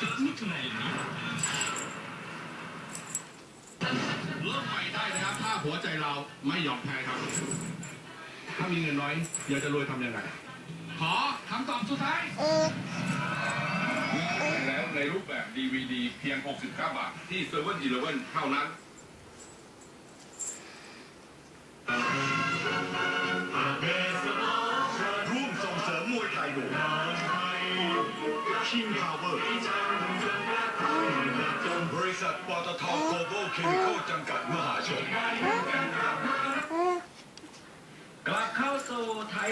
เริ่มใหม่ได้นะครับ ถ้าหัวใจเราไม่ยอมแพ้ครับ ถ้ามีเงินน้อยอยากจะรวยทำยังไง ขอคำตอบสุดท้ายแล้วในรูปแบบ DVD เพียง 69 บาท ที่7 e เ e ่ e อเท่านั้นร่วมส่งเสริมมวยไทยโดย King Power บริษัทปตทโกลบอลเคมีคอลจำกัดมหาชน กลับเข้าสู่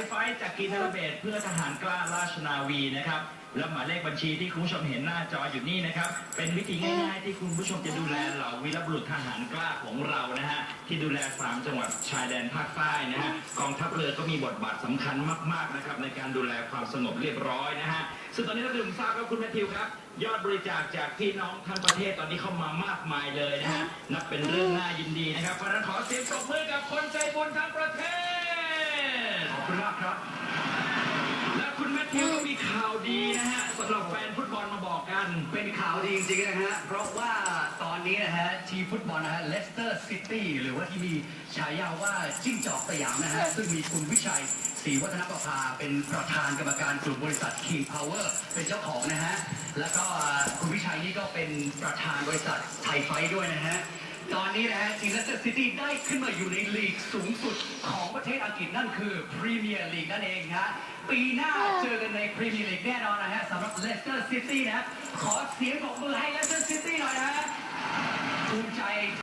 ไฟจากกีฬาเบศเพื่อทหารกล้าราชนาวีนะครับ และหมายเลขบัญชีที่คุณผู้ชมเห็นหน้าจออยู่นี่นะครับ เป็นวิธีง่ายๆที่คุณผู้ชมจะดูแลเหล่าวีรบุรุษทหารกล้าของเรานะฮะที่ดูแลสามจังหวัดชายแดนภาคใต้นะฮะกองทัพเรือก็มีบทบาทสำคัญมากๆนะครับในการดูแลความสงบเรียบร้อยนะฮะซึ่งตอนนี้เราถึงทราบครับคุณแมทธิวครับยอดบริจาคจากพี่น้องทั้งประเทศตอนนี้เข้ามามากมายเลยนะฮะนับเป็นเรื่องน่ายินดีนะครับเพราะนั้นขอเสียงปรบมือกับคนใจบุญทั้งประเทศ คุณมากครับ และคุณแมทธิวก็มีข่าวดีนะฮะสำหรับแฟนฟุตบอลมาบอกกัน เป็นข่าวดีจริงๆนะฮะ เพราะว่าตอนนี้นะฮะทีมฟุตบอลนะฮะเลสเตอร์ซิตี้หรือว่าที่มีฉายาว่าจิ้งจอกสยามนะฮะ ซึ่งมีคุณวิชัยศรีวัฒนประภาเป็นประธานกรรมการกลุ่มบริษัท King Power เป็นเจ้าของนะฮะ แล้วก็คุณวิชัยนี่ก็เป็นประธานบริษัทไทยไฟท์ด้วยนะฮะ ตอนนี้นะฮะทีมเลสเตอร์ซิตี้ได้ขึ้นมาอยู่ในลีกสูงสุดของประเทศอังกฤษนั่นคือพรีเมียร์ลีกนั่นเองฮะปีหน้าเจอกันในพรีเมียร์ลีกแน่นอนนะฮะสำหรับเลสเตอร์ซิตี้นะฮะขอเสียงปรบมือให้เลสเตอร์ซิตี้หน่อยนะฮะภูมิใจ